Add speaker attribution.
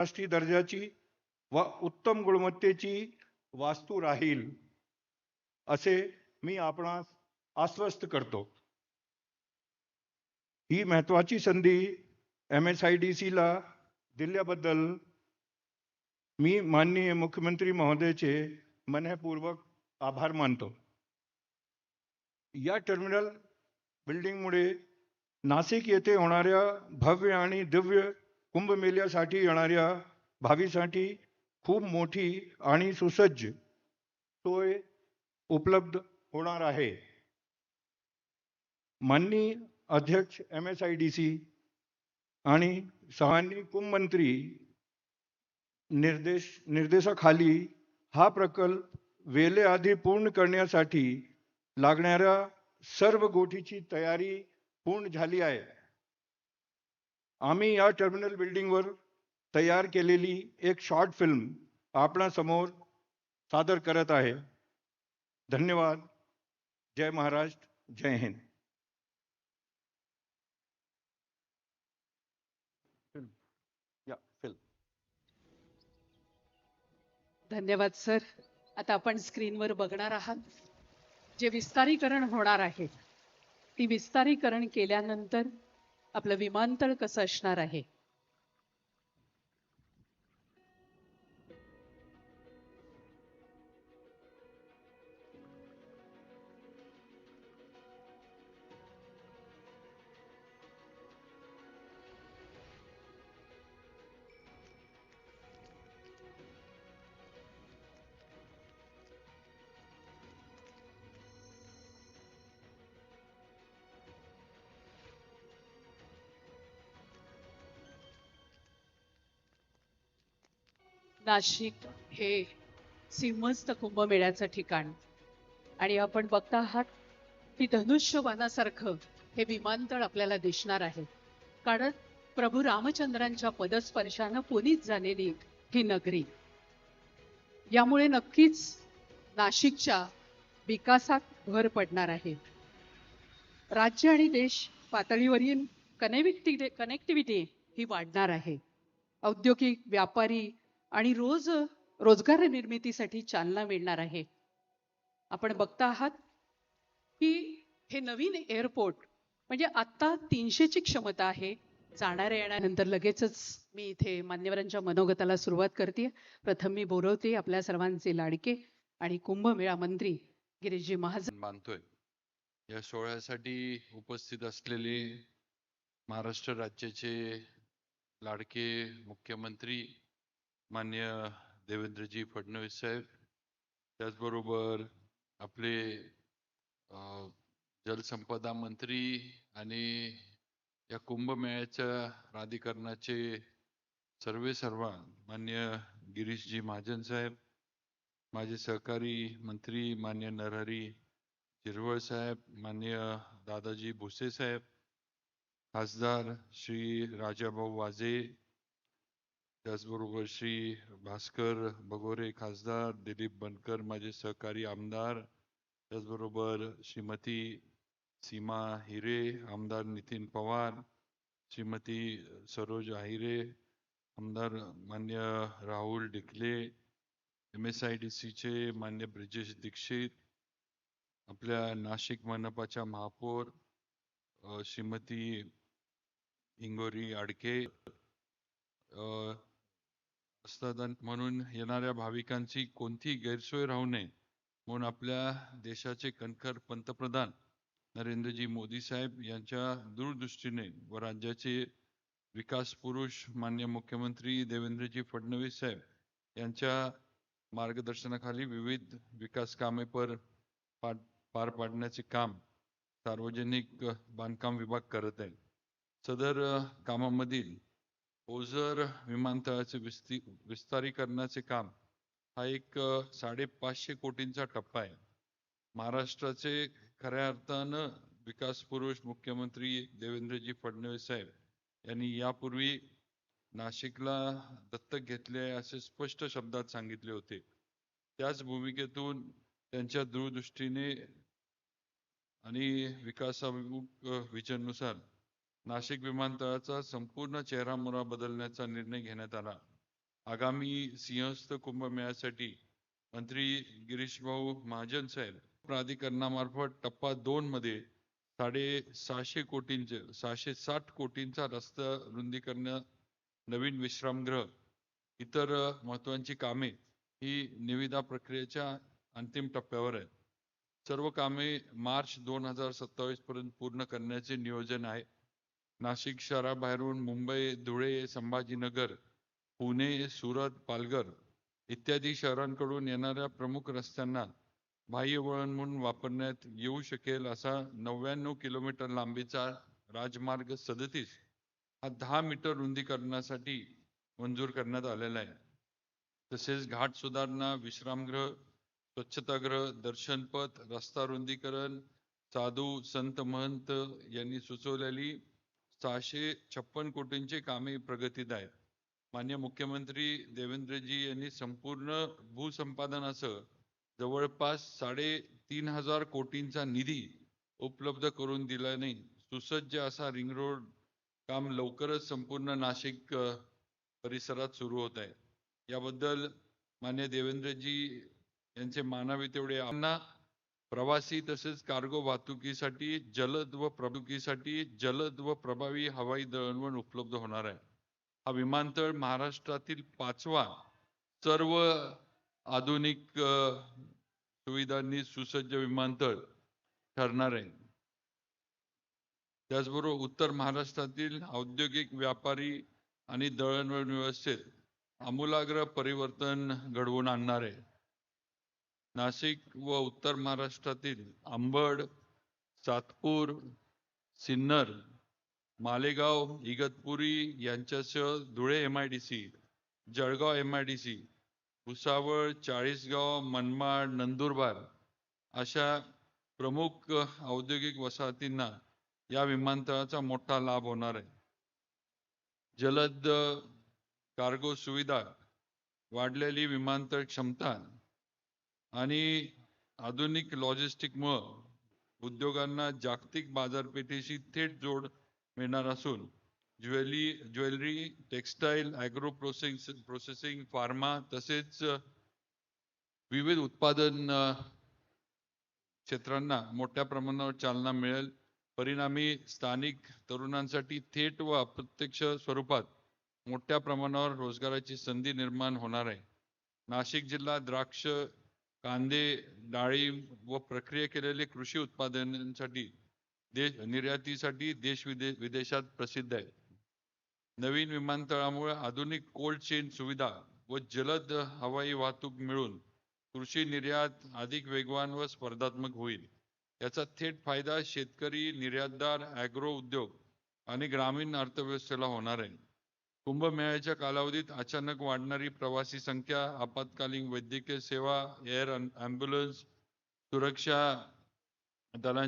Speaker 1: राष्ट्रीय दर्जाची व उत्तम गुणवत्तेची वास्तू राहील असे मी आपणास आश्वस्त करतो. ही महत्वाची संधी एम एस आय डी सीला दिल्याबद्दल मी माननीय मुख्यमंत्री महोदयचे मनपूर्वक आभार मानतो. या टर्मिनल बिल्डिंगमुळे नाशिक येथे होणाऱ्या भव्य आणि दिव्य कुंभमेल्यासाठी येणाऱ्या भावीसाठी खूप मोठी आणि सुसज्ज सोय उपलब्ध होणार आहे. माननीय अध्यक्ष M S I D C आणि सहानी कुंभमंत्री निर्देश निर्देशाखाली हा प्रकल्प वेळेआधी पूर्ण करण्यासाठी लागणाऱ्या सर्व गोष्टीची तयारी पूर्ण झाली आहे. आम्ही या टर्मिनल बिल्डिंगवर तयार केलेली एक शॉर्ट फिल्म आपणासमोर सादर करत आहे. धन्यवाद. जय महाराष्ट्र जय हिंद. या फिल्म
Speaker 2: धन्यवाद सर. आता आपण स्क्रीनवर बघणार आहात. जे विस्तारीकरण होणार आहे ती विस्तारीकरण केल्यानंतर आपलं विमानतळ कसं असणार आहे? नाशिक हे सिंहस्थ कुंभमेळ्याचं ठिकाण. आणि आपण बघता आहात की धनुष्यबाणासारखं हे विमानतळ आपल्याला दिसणार आहे. कारण प्रभू रामचंद्रांच्या पदस्पर्शानं पुनीत झालेली ही नगरी. यामुळे नक्कीच नाशिकच्या विकासात भर पडणार आहे. राज्य आणि देश पातळीवरील कनेक्टिव्हिटी कनेक्टिव्हिटी ही वाढणार आहे. औद्योगिक व्यापारी आणि रोज रोजगार निर्मितीसाठी चालना मिळणार आहे. आपण बघता आहात की हे नवीन एअरपोर्ट म्हणजे आत्ता तीनशेची क्षमता आहे. जाणाऱ्या येण्यानंतर लगेचच मी इथे मान्यवरांच्या मनोगताला सुरुवात करते. प्रथम मी बोलवते आपल्या सर्वांचे लाडके आणि कुंभमेळा मंत्री गिरीशजी महाजन.
Speaker 3: मानतोय या सोहळ्यासाठी उपस्थित असलेले महाराष्ट्र राज्याचे लाडके मुख्यमंत्री मान्य देवेंद्रजी फडणवीस साहेब त्याचबरोबर आपले जलसंपदा मंत्री आणि या कुंभमेळ्याच्या प्राधिकरणाचे सर्वे सर्व मान्य गिरीशजी महाजन साहेब माझे सहकारी मंत्री मान्य नरहरी हिरवळ साहेब मान्य दादाजी भुसे साहेब खासदार श्री राजाभाऊ वाजे त्याचबरोबर श्री भास्कर बगोरे खासदार दिलीप बनकर माझे सहकारी आमदार त्याचबरोबर श्रीमती सीमा हिरे आमदार नितीन पवार श्रीमती सरोज आहिरे आमदार मान्य Rahul Dikle M S I D सीचे मान्य ब्रिजेश दीक्षित आपल्या नाशिक मनपाच्या महापौर श्रीमती हिंगोरी आडके असतात म्हणून येणाऱ्या भाविकांची कोणतीही गैरसोय राहू नये म्हणून आपल्या देशाचे कणखर पंतप्रधान नरेंद्रजी मोदी साहेब यांच्या दूरदृष्टीने व राज्याचे विकास पुरुष मान्य मुख्यमंत्री देवेंद्रजी फडणवीस साहेब यांच्या मार्गदर्शनाखाली विविध विकास कामे पर पार पार पाडण्याचे काम सार्वजनिक बांधकाम विभाग करत आहे. सदर कामामधील ओझर विमानतळाचे विस्ती विस्तारीकरणाचे काम हा एक साडेपाचशे कोटींचा टप्पा आहे. महाराष्ट्राचे खऱ्या अर्थानं विकास पुरुष मुख्यमंत्री देवेंद्रजी फडणवीस साहेब यांनी यापूर्वी नाशिकला दत्तक घेतले आहे असे स्पष्ट शब्दात सांगितले होते. त्याच भूमिकेतून त्यांच्या दूरदृष्टीने आणि विकासाभिमुख अ, विजननुसार नाशिक विमानतळाचा संपूर्ण चेहरामोहरा बदलण्याचा निर्णय घेण्यात आला. आगामी सिंहस्थ कुंभमेळ्यासाठी मंत्री गिरीशभाऊ महाजन साहेब प्राधिकरणामार्फत टप्पा दोन मध्ये साडे सहाशे कोटींचे सहाशे साठ कोटींचा रस्ता रुंदीकरण नवीन विश्रामगृह इतर महत्वाची कामे ही निविदा प्रक्रियेच्या अंतिम टप्प्यावर आहेत. सर्व कामे मार्च दोन हजार सत्तावीस पर्यंत पूर्ण करण्याचे नियोजन आहे. नाशिक शहराबाहेरून मुंबई धुळे संभाजीनगर पुणे सुरत पालघर इत्यादी शहरांकडून येणाऱ्या प्रमुख रस्त्यांना बाह्य वळण म्हणून वापरण्यात येऊ शकेल असा नव्याण्णव किलोमीटर लांबीचा राजमार्ग सदतीस हा दहा मीटर रुंदीकरणासाठी मंजूर करण्यात आलेला आहे. तसेच घाट सुधारणा विश्रामगृह स्वच्छतागृह दर्शनपथ रस्ता रुंदीकरण साधू संत महंत यांनी सुचवलेली सहाशे छप्पन कोटींची कामे प्रगतीत आहेत. मान्य मुख्यमंत्री देवेंद्रजी यांनी संपूर्ण भूसंपादनासह जवळपास साडे तीन हजार कोटींचा निधी उपलब्ध करून दिल्याने सुसज्ज असा रिंग रोड काम लवकरच संपूर्ण नाशिक परिसरात सुरू होत आहे. याबद्दल मान्य देवेंद्रजी यांचे मानावे तेवढे आम्हाला प्रवासी तसेच कार्गो वाहतुकीसाठी जलद व प्रभुकीसाठी जलद व प्रभावी हवाई दळणवळण उपलब्ध होणार आहे. हा विमानतळ महाराष्ट्रातील पाचवा सर्व आधुनिक सुविधांनी सुसज्ज विमानतळ ठरणार आहे. त्याचबरोबर उत्तर महाराष्ट्रातील औद्योगिक व्यापारी आणि दळणवळण व्यवस्थेत आमूलाग्र परिवर्तन घडवून आणणार आहे. नाशिक व उत्तर महाराष्ट्रातील अंबड सातपूर सिन्नर मालेगाव इगतपुरी यांच्यासह Dhule M I D C Jalgaon M I D C Bhusawal Chalisgaon Manmad Nandurbar अशा प्रमुख औद्योगिक वसाहतींना या विमानतळाचा मोठा लाभ होणार आहे. जलद कार्गो सुविधा वाढलेली विमानतळ क्षमता आणि आधुनिक लॉजिस्टिकमुळं उद्योगांना जागतिक बाजारपेठेशी थेट जोड मिळणार असून jewellery jewellery textile agro process processing pharma तसेच विविध उत्पादन क्षेत्रांना मोठ्या प्रमाणावर चालना मिळेल. परिणामी स्थानिक तरुणांसाठी थेट व अप्रत्यक्ष स्वरूपात मोठ्या प्रमाणावर रोजगाराची संधी निर्माण होणार आहे. नाशिक जिल्हा द्राक्ष कांदे डाळिंब व प्रक्रिया केलेले कृषी उत्पादनांसाठी देश निर्यातीसाठी देश विदेश विदेशात प्रसिद्ध आहे नवीन विमानतळामुळे आधुनिक कोल्ड चेन सुविधा व जलद हवाई वाहतूक मिळून कृषी निर्यात अधिक वेगवान व स्पर्धात्मक होईल. याचा थेट फायदा शेतकरी निर्यातदार ॲग्रो उद्योग आणि ग्रामीण अर्थव्यवस्थेला होणार आहे. कुंभमेळ्याच्या कालावधीत अचानक वाढणारी प्रवासी संख्या आपत्कालीन वैद्यकीय सेवा एअर ॲम्ब्युलन्स सुरक्षा दलां